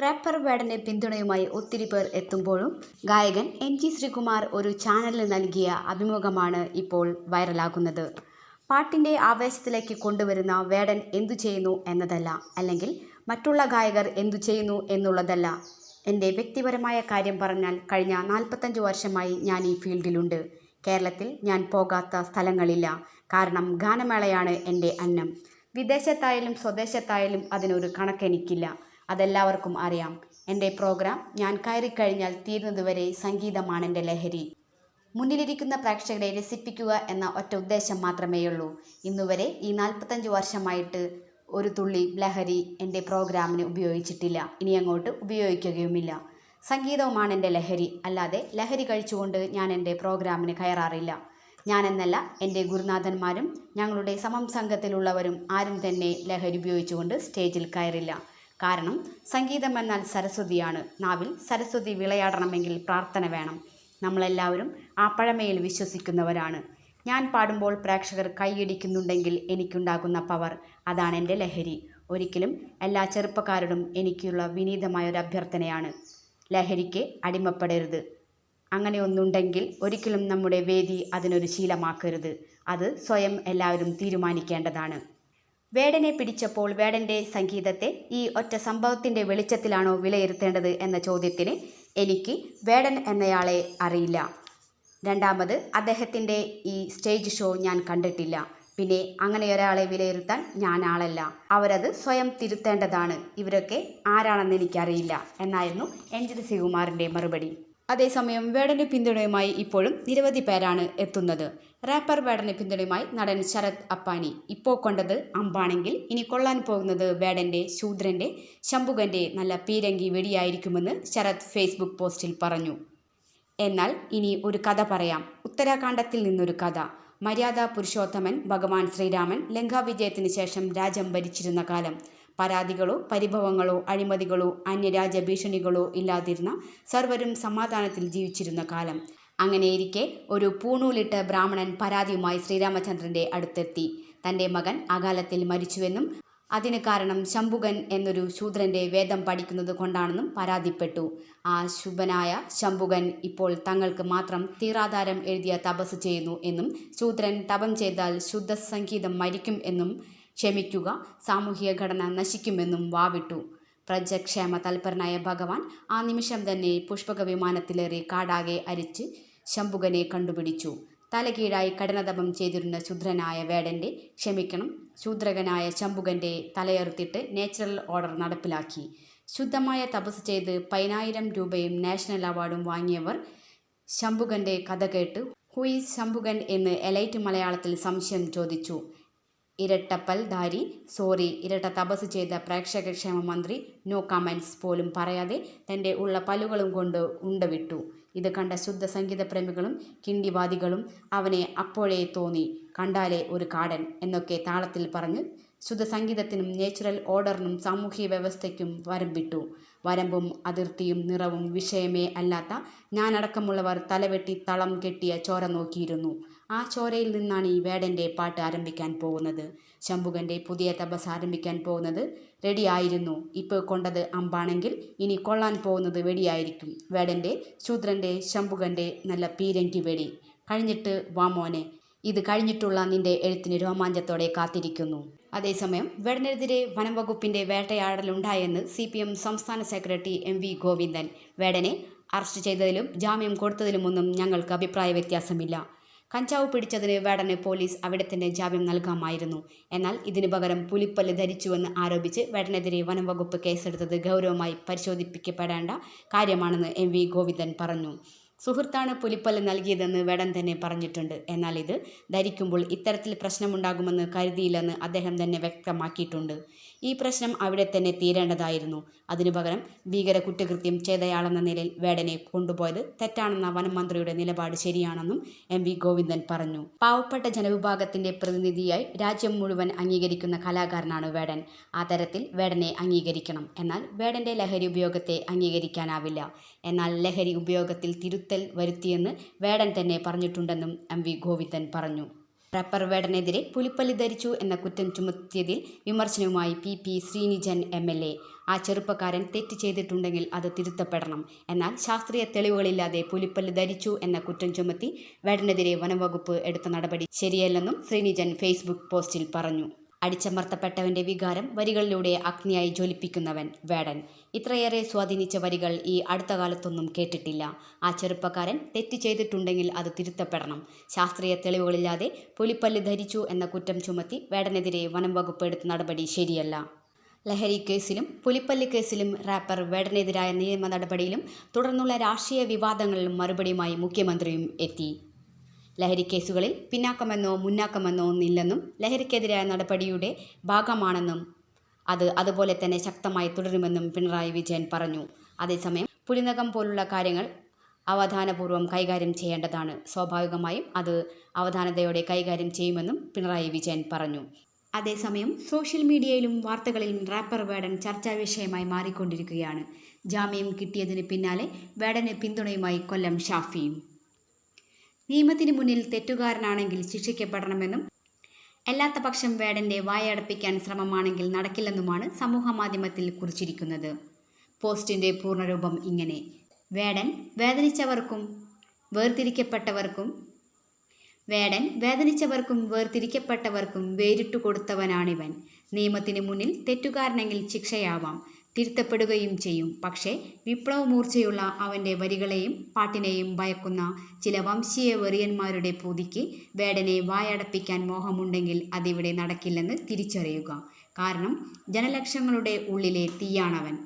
Wrapper വേടന്റെ പിന്തുണയുമായി ഒത്തിരി പേർ എത്തുമ്പോഴും ഗായകൻ എൻ ജി ശ്രീകുമാർ ഒരു ചാനലിന് നൽകിയ അഭിമുഖമാണ് ഇപ്പോൾ വൈറലാകുന്നത്. പാട്ടിന്റെ ആവേശത്തിലേക്ക് കൊണ്ടുവരുന്ന വേടൻ എന്തു ചെയ്യുന്നു എന്നതല്ല അല്ലെങ്കിൽ മറ്റുള്ള ഗായകർ എന്തു ചെയ്യുന്നു എന്നുള്ളതല്ല. എന്റെ വ്യക്തിപരമായ കാര്യം പറഞ്ഞാൽ കഴിഞ്ഞ നാൽപ്പത്തഞ്ച് വർഷമായി ഞാൻ ഈ ഫീൽഡിലുണ്ട്. കേരളത്തിൽ ഞാൻ പോകാത്ത സ്ഥലങ്ങളില്ല. കാരണം ഗാനമേളയാണ് എന്റെ അന്നം. വിദേശത്തായാലും സ്വദേശത്തായാലും അതിനൊരു കണക്കെനിക്കില്ല. അതെല്ലാവർക്കും അറിയാം. എന്റെ പ്രോഗ്രാം ഞാൻ കയറിക്കഴിഞ്ഞാൽ തീരുന്നതുവരെ സംഗീതമാണ് എന്റെ ലഹരി. മുന്നിലിരിക്കുന്ന പ്രേക്ഷകരെ രസിപ്പിക്കുക എന്ന ഒറ്റ ഉദ്ദേശം മാത്രമേയുള്ളൂ. ഇന്നുവരെ ഈ നാൽപ്പത്തഞ്ച് വർഷമായിട്ട് ഒരു തുള്ളി ലഹരി എന്റെ പ്രോഗ്രാമിന് ഉപയോഗിച്ചിട്ടില്ല. ഇനി അങ്ങോട്ട് ഉപയോഗിക്കുകയുമില്ല. സംഗീതവുമാണ് എന്റെ ലഹരി. അല്ലാതെ ലഹരി കഴിച്ചുകൊണ്ട് ഞാൻ എന്റെ പ്രോഗ്രാമിന് കയറാറില്ല. ഞാനെന്നല്ല എന്റെ ഗുരുനാഥന്മാരും ഞങ്ങളുടെ സമം സംഘത്തിലുള്ളവരും ആരും തന്നെ ലഹരി ഉപയോഗിച്ചുകൊണ്ട് സ്റ്റേജിൽ കയറില്ല. കാരണം സംഗീതം എന്നാൽ സരസ്വതിയാണ്. നാവിൽ സരസ്വതി വിളയാടണമെങ്കിൽ പ്രാർത്ഥന വേണം. നമ്മളെല്ലാവരും ആ പഴമയിൽ വിശ്വസിക്കുന്നവരാണ്. ഞാൻ പാടുമ്പോൾ പ്രേക്ഷകർ കൈയടിക്കുന്നുണ്ടെങ്കിൽ എനിക്കുണ്ടാകുന്ന പവർ അതാണ് എന്റെ ലഹരി. ഒരിക്കലും എല്ലാ ചെറുപ്പക്കാരോടും എനിക്കുള്ള വിനീതമായ ഒരു അഭ്യർത്ഥനയാണ്. ലഹരിക്ക് അടിമപ്പെടരുത്. അങ്ങനെ ഒന്നുണ്ടെങ്കിൽ ഒരിക്കലും നമ്മുടെ വേദി അതിനൊരു ശീലമാക്കരുത്. അത് സ്വയം എല്ലാവരും തീരുമാനിക്കേണ്ടതാണ്. വേടനെ പിടിച്ചപ്പോൾ വേടന്റെ സംഗീതത്തെ ഈ ഒറ്റ സംഭവത്തിന്റെ വെളിച്ചത്തിലാണോ വിലയിരുത്തേണ്ടത് എന്ന ചോദ്യത്തിന് എനിക്ക് വേടൻ എന്നയാളെ അറിയില്ല. രണ്ടാമത് അദ്ദേഹത്തിന്റെ ഈ സ്റ്റേജ് ഷോ ഞാൻ കണ്ടിട്ടില്ല. പിന്നെ അങ്ങനെ ഒരാളെ വിലയിരുത്താൻ ഞാൻ ആളല്ല. അവരത് സ്വയം തിരുത്തേണ്ടതാണ്. ഇവരൊക്കെ ആരാണെന്ന് എനിക്കറിയില്ല. എന്നായിരുന്നു എൻ. ജി. ശ്രീകുമാറിന്റെ മറുപടി. അതേസമയം വേടന് പിന്തുണയുമായി ഇപ്പോഴും നിരവധി പേരാണ് എത്തുന്നത്. റാപ്പർ വേടന് പിന്തുണയുമായി നടൻ ശരത് അപ്പാനി. ഇപ്പോൾ കൊണ്ടത് അമ്പാണെങ്കിൽ ഇനി കൊള്ളാൻ പോകുന്നത് വേടന്റെ ശൂദ്രന്റെ ശംഭുകന്റെ നല്ല പീരങ്കി വെടിയായിരിക്കുമെന്ന് ശരത് ഫേസ്ബുക്ക് പോസ്റ്റിൽ പറഞ്ഞു. എന്നാൽ ഇനി ഒരു കഥ പറയാം. ഉത്തരാഖണ്ഡത്തിൽ നിന്നൊരു കഥ. മര്യാദ പുരുഷോത്തമൻ ഭഗവാൻ ശ്രീരാമൻ ലങ്കാവിജയത്തിന് ശേഷം രാജ്യം ഭരിച്ചിരുന്ന കാലം. പരാതികളോ പരിഭവങ്ങളോ അഴിമതികളോ അന്യരാജ്യ ഭീഷണികളോ ഇല്ലാതിരുന്ന സർവരും സമാധാനത്തിൽ ജീവിച്ചിരുന്ന കാലം. അങ്ങനെയിരിക്കെ ഒരു പൂണൂലിട്ട ബ്രാഹ്മണൻ പരാതിയുമായി ശ്രീരാമചന്ദ്രന്റെ അടുത്തെത്തി. തന്റെ മകൻ അകാലത്തിൽ മരിച്ചുവെന്നും അതിന് കാരണം ശംഭുകൻ എന്നൊരു ശൂദ്രന്റെ വേദം പഠിക്കുന്നത് കൊണ്ടാണെന്നും പരാതിപ്പെട്ടു. ആ ശുഭനായ ശംഭുകൻ ഇപ്പോൾ തങ്ങൾക്ക് മാത്രം തീറാധാരം എഴുതിയ തപസ് ചെയ്യുന്നു എന്നും ശൂദ്രൻ തപം ചെയ്താൽ ശുദ്ധ സംഗീതം മരിക്കും എന്നും ക്ഷമിക്കുക സാമൂഹിക ഘടന നശിക്കുമെന്നും വാവിട്ടു. പ്രജക്ഷേമ തൽപരനായ ഭഗവാൻ ആ നിമിഷം തന്നെ പുഷ്പക വിമാനത്തിലേറി കാടാകെ അരിച്ച് ശംഭുകനെ കണ്ടുപിടിച്ചു. തലകീഴായി കഠിനതപം ചെയ്തിരുന്ന ശൂദ്രനായ വേടന്റെ ക്ഷമിക്കണം ശൂദ്രകനായ ശംഭുകന്റെ തലയറുത്തിട്ട് നാച്ചുറൽ ഓർഡർ നടപ്പിലാക്കി. ശുദ്ധമായ തപസ് ചെയ്ത് പതിനായിരം രൂപയും നാഷണൽ അവാർഡും വാങ്ങിയവർ ശംഭുകന്റെ കഥ കേട്ട് ഹുയിസ് ശംഭുകൻ എന്ന് എലൈറ്റ് മലയാളത്തിൽ സംശയം ചോദിച്ചു. ഇരട്ടപ്പൽധാരി സോറി ഇരട്ട തപസ് ചെയ്ത പ്രേക്ഷകക്ഷേമ മന്ത്രി നോ കമൻസ് പോലും പറയാതെ തന്റെ ഉള്ള പലുകളും കൊണ്ട് ഉണ്ടവിട്ടു. ഇത് കണ്ട ശുദ്ധ സംഗീത പ്രേമികളും കിണ്ടിവാദികളും അവനെ അപ്പോഴേ തോന്നി കണ്ടാലേ ഒരു കാടൻ എന്നൊക്കെ താളത്തിൽ പറഞ്ഞ് ശുദ്ധ സംഗീതത്തിനും നേച്ചുറൽ ഓർഡറിനും സാമൂഹ്യ വ്യവസ്ഥയ്ക്കും വരമ്പിട്ടു. വരമ്പും അതിർത്തിയും നിറവും വിഷയമേ അല്ലാത്ത ഞാനടക്കമുള്ളവർ തലവെട്ടി തളം കെട്ടിയ ചോര നോക്കിയിരുന്നു. ആ ചോരയിൽ നിന്നാണ് ഈ വേടന്റെ പാട്ട് ആരംഭിക്കാൻ പോകുന്നത്. ശംഭുകന്റെ പുതിയ തപസ് ആരംഭിക്കാൻ പോകുന്നത് റെഡിയായിരുന്നു. ഇപ്പോൾ കൊണ്ടത് അമ്പാണെങ്കിൽ ഇനി കൊള്ളാൻ പോകുന്നത് വെടിയായിരിക്കും. വേടന്റെ ശൂദ്രന്റെ ശംഭുകന്റെ നല്ല പീരങ്കി വെടി. കഴിഞ്ഞിട്ട് വാമോനെ ഇത് കഴിഞ്ഞിട്ടുള്ള നിന്റെ എഴുത്തിന് രോമാഞ്ചത്തോടെ കാത്തിരിക്കുന്നു. അതേസമയം വേടനെതിരെ വനം വകുപ്പിന്റെ വേട്ടയാടലുണ്ടായെന്ന് സി പി എം സംസ്ഥാന സെക്രട്ടറി എം വി ഗോവിന്ദൻ. വേടനെ അറസ്റ്റ് ചെയ്തതിലും ജാമ്യം കൊടുത്തതിലുമൊന്നും ഞങ്ങൾക്ക് അഭിപ്രായ വ്യത്യാസമില്ല. കഞ്ചാവ് പിടിച്ചതിന് വേടന് പോലീസ് അവിടെ തന്നെ ജാമ്യം നൽകാമായിരുന്നു. എന്നാൽ ഇതിനു പകരം പുലിപ്പല്ല് ധരിച്ചുവെന്ന് ആരോപിച്ച് വേടനെതിരെ വനംവകുപ്പ് കേസെടുത്തത് ഗൗരവമായി പരിശോധിപ്പിക്കപ്പെടേണ്ട കാര്യമാണെന്ന് എം വി ഗോവിന്ദൻ പറഞ്ഞു. സുഹൃത്താണ് പുലിപ്പല്ല് നൽകിയതെന്ന് വേടൻ തന്നെ പറഞ്ഞിട്ടുണ്ട്. എന്നാൽ ഇത് ധരിക്കുമ്പോൾ ഇത്തരത്തിൽ പ്രശ്നമുണ്ടാകുമെന്ന് കരുതിയില്ലെന്ന് അദ്ദേഹം തന്നെ വ്യക്തമാക്കിയിട്ടുണ്ട്. ഈ പ്രശ്നം അവിടെ തന്നെ തീരേണ്ടതായിരുന്നു. അതിനു പകരം ഭീകര കുറ്റകൃത്യം ചെയ്തയാളെന്ന നിലയിൽ വേടനെ കൊണ്ടുപോയത് തെറ്റാണെന്ന വനമന്ത്രിയുടെ നിലപാട് ശരിയാണെന്നും എം വി ഗോവിന്ദൻ പറഞ്ഞു. പാവപ്പെട്ട ജനവിഭാഗത്തിന്റെ പ്രതിനിധിയായി രാജ്യം മുഴുവൻ അംഗീകരിക്കുന്ന കലാകാരനാണ് വേടൻ. ആ തരത്തിൽ വേടനെ അംഗീകരിക്കണം. എന്നാൽ വേടന്റെ ലഹരി ഉപയോഗത്തെ അംഗീകരിക്കാനാവില്ല. എന്നാൽ ലഹരി ഉപയോഗത്തിൽ തിരുത്തൽ വരുത്തിയെന്ന് വേടൻ തന്നെ പറഞ്ഞിട്ടുണ്ടെന്നും എം വി ഗോവിന്ദൻ പറഞ്ഞു. റാപ്പർ വേടനെതിരെ പുലിപ്പല്ലി ധരിച്ചു എന്ന കുറ്റം ചുമത്തിയതിൽ വിമർശനവുമായി P P Sreenijan M L A. ആ ചെറുപ്പക്കാരൻ തെറ്റ് ചെയ്തിട്ടുണ്ടെങ്കിൽ അത് തിരുത്തപ്പെടണം. എന്നാൽ ശാസ്ത്രീയ തെളിവുകളില്ലാതെ പുലിപ്പല്ലി ധരിച്ചു എന്ന കുറ്റം ചുമത്തി വേടനെതിരെ വനംവകുപ്പ് എടുത്ത നടപടി ശരിയല്ലെന്നും ശ്രീനിജൻ ഫേസ്ബുക്ക് പോസ്റ്റിൽ പറഞ്ഞു. അടിച്ചമർത്തപ്പെട്ടവന്റെ വികാരം വരികളിലൂടെ അഗ്നിയായി ജ്വലിപ്പിക്കുന്നവൻ വേടൻ. ഇത്രയേറെ സ്വാധീനിച്ച വരികൾ ഈ അടുത്ത കാലത്തൊന്നും കേട്ടിട്ടില്ല. ആ ചെറുപ്പക്കാരൻ തെറ്റ് ചെയ്തിട്ടുണ്ടെങ്കിൽ അത് തിരുത്തപ്പെടണം. ശാസ്ത്രീയ തെളിവുകളില്ലാതെ പുലിപ്പല്ല് ധരിച്ചു എന്ന കുറ്റം ചുമത്തി വേടനെതിരെ വനം വകുപ്പ് എടുത്ത നടപടി ശരിയല്ല. ലഹരി കേസിലും പുലിപ്പല്ല് കേസിലും റാപ്പർ വേടനെതിരായ നിയമ നടപടിയിലും തുടർന്നുള്ള രാഷ്ട്രീയ വിവാദങ്ങളിലും മറുപടിയുമായി മുഖ്യമന്ത്രിയും എത്തി. ലഹരി കേസുകളിൽ പിന്നാക്കമെന്നോ മുന്നാക്കമെന്നോ ഒന്നില്ലെന്നും ലഹരിക്കെതിരായ നടപടിയുടെ ഭാഗമാണെന്നും അത് അതുപോലെ തന്നെ ശക്തമായി തുടരുമെന്നും പിണറായി വിജയൻ പറഞ്ഞു. അതേസമയം പുലിനകം പോലുള്ള കാര്യങ്ങൾ അവധാനപൂർവം കൈകാര്യം ചെയ്യേണ്ടതാണ്. സ്വാഭാവികമായും അത് അവധാനതയോടെ കൈകാര്യം ചെയ്യുമെന്നും പിണറായി വിജയൻ പറഞ്ഞു. അതേസമയം സോഷ്യൽ മീഡിയയിലും വാർത്തകളിലും റാപ്പർ വേടൻ ചർച്ചാ വിഷയമായി മാറിക്കൊണ്ടിരിക്കുകയാണ്. ജാമ്യം കിട്ടിയതിന് പിന്നാലെ വേടന് പിന്തുണയുമായി കൊല്ലം ഷാഫിയും നിയമത്തിന് മുന്നിൽ തെറ്റുകാരനാണെങ്കിൽ ശിക്ഷിക്കപ്പെടണമെന്നും അല്ലാത്ത പക്ഷം വേടന്റെ വായടപ്പിക്കാൻ ശ്രമമാണെങ്കിൽ നടക്കില്ലെന്നുമാണ് സമൂഹമാധ്യമത്തിൽ കുറിച്ചിരിക്കുന്നത്. പോസ്റ്റിന്റെ പൂർണരൂപം ഇങ്ങനെ. വേടൻ വേദനിച്ചവർക്കും വേർതിരിക്കപ്പെട്ടവർക്കും വേടൻ വേദനിച്ചവർക്കും വേർതിരിക്കപ്പെട്ടവർക്കും വേരിട്ടു കൊടുത്തവനാണിവൻ. നിയമത്തിന് മുന്നിൽ തെറ്റുകാരനെങ്കിൽ ശിക്ഷയാവാം. തിരുത്തപ്പെടുകയും ചെയ്യും. പക്ഷേ വിപ്ലവമൂർച്ചയുള്ള അവന്റെ വരികളെയും പാട്ടിനെയും ഭയക്കുന്ന ചില വംശീയ വെറിയന്മാരുടെ പൂതിക്ക് വേടനെ വായടപ്പിക്കാൻ മോഹമുണ്ടെങ്കിൽ അതിവിടെ നടക്കില്ലെന്ന് തിരിച്ചറിയുക. കാരണം ജനലക്ഷങ്ങളുടെ ഉള്ളിലെ തീയാണവൻ.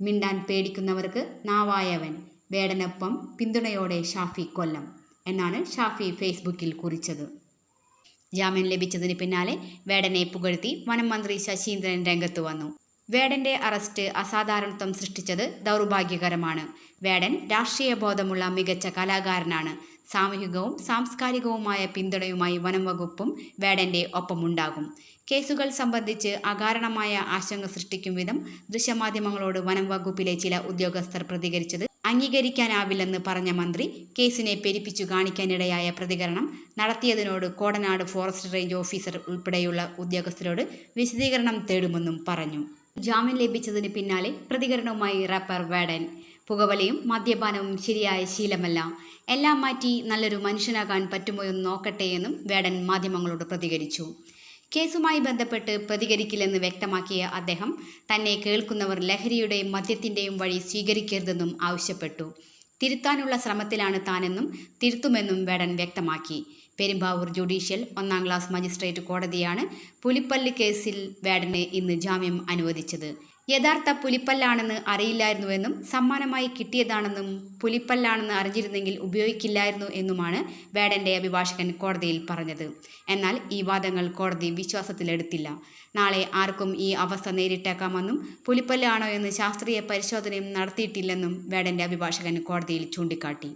മിണ്ടാൻ പേടിക്കുന്നവർക്ക് നാവായവൻ. വേടനൊപ്പം പിന്തുണയോടെ ഷാഫി കൊല്ലം. എന്നാണ് ഷാഫി ഫേസ്ബുക്കിൽ കുറിച്ചത്. ജാമ്യം ലഭിച്ചതിന് പിന്നാലെ വേടനെ പുകഴ്ത്തി വനം മന്ത്രി ശശീന്ദ്രൻ രംഗത്ത് വന്നു. വേടന്റെ അറസ്റ്റ് അസാധാരണത്വം സൃഷ്ടിച്ചത് ദൗർഭാഗ്യകരമാണ്. വേടൻ രാഷ്ട്രീയ ബോധമുള്ള മികച്ച കലാകാരനാണ്. സാമൂഹികവും സാംസ്കാരികവുമായ പിന്തുണയുമായി വനം വകുപ്പും വേടന്റെ ഒപ്പമുണ്ടാകും. കേസുകൾ സംബന്ധിച്ച് അകാരണമായ ആശങ്ക സൃഷ്ടിക്കും വിധം ദൃശ്യമാധ്യമങ്ങളോട് വനം വകുപ്പിലെ ചില ഉദ്യോഗസ്ഥർ പ്രതികരിച്ചത് അംഗീകരിക്കാനാവില്ലെന്ന് പറഞ്ഞ മന്ത്രി കേസിനെ പെരിപ്പിച്ചു കാണിക്കാനിടയായ പ്രതികരണം നടത്തിയതിനോട് കോടനാട് ഫോറസ്റ്റ് റേഞ്ച് ഓഫീസർ ഉൾപ്പെടെയുള്ള ഉദ്യോഗസ്ഥരോട് വിശദീകരണം തേടുമെന്നും പറഞ്ഞു. ജാമ്യം ലഭിച്ചതിന് പിന്നാലെ പ്രതികരണവുമായി റാപ്പർ വേടൻ. പുകവലയും മദ്യപാനവും ശരിയായ ശീലമല്ല. എല്ലാം മാറ്റി നല്ലൊരു മനുഷ്യനാകാൻ പറ്റുമോ എന്ന് നോക്കട്ടെ എന്നും വേടൻ മാധ്യമങ്ങളോട് പ്രതികരിച്ചു. കേസുമായി ബന്ധപ്പെട്ട് പ്രതികരിക്കില്ലെന്ന് വ്യക്തമാക്കിയ അദ്ദേഹം തന്നെ കേൾക്കുന്നവർ ലഹരിയുടെയും മദ്യത്തിന്റെയും വഴി സ്വീകരിക്കരുതെന്നും ആവശ്യപ്പെട്ടു. തിരുത്താനുള്ള ശ്രമത്തിലാണ് താനെന്നും തിരുത്തുമെന്നും വേടൻ വ്യക്തമാക്കി. പെരുമ്പാവൂർ ജുഡീഷ്യൽ ഒന്നാം ക്ലാസ് മജിസ്ട്രേറ്റ് കോടതിയാണ് പുലിപ്പല്ല് കേസിൽ വേടന് ഇന്ന് ജാമ്യം അനുവദിച്ചത്. യഥാർത്ഥ പുലിപ്പല്ലാണെന്ന് അറിയില്ലായിരുന്നുവെന്നും സമ്മാനമായി കിട്ടിയതാണെന്നും പുലിപ്പല്ലാണെന്ന് അറിഞ്ഞിരുന്നെങ്കിൽ ഉപയോഗിക്കില്ലായിരുന്നു എന്നുമാണ് വേടന്റെ അഭിഭാഷകൻ കോടതിയിൽ പറഞ്ഞത്. എന്നാൽ ഈ വാദങ്ങൾ കോടതി വിശ്വാസത്തിലെടുത്തില്ല. നാളെ ആർക്കും ഈ അവസ്ഥ നേരിട്ടേക്കാമെന്നും പുലിപ്പല്ലാണോ എന്ന് ശാസ്ത്രീയ പരിശോധനയും നടത്തിയിട്ടില്ലെന്നും വേടന്റെ അഭിഭാഷകൻ കോടതിയിൽ ചൂണ്ടിക്കാട്ടി.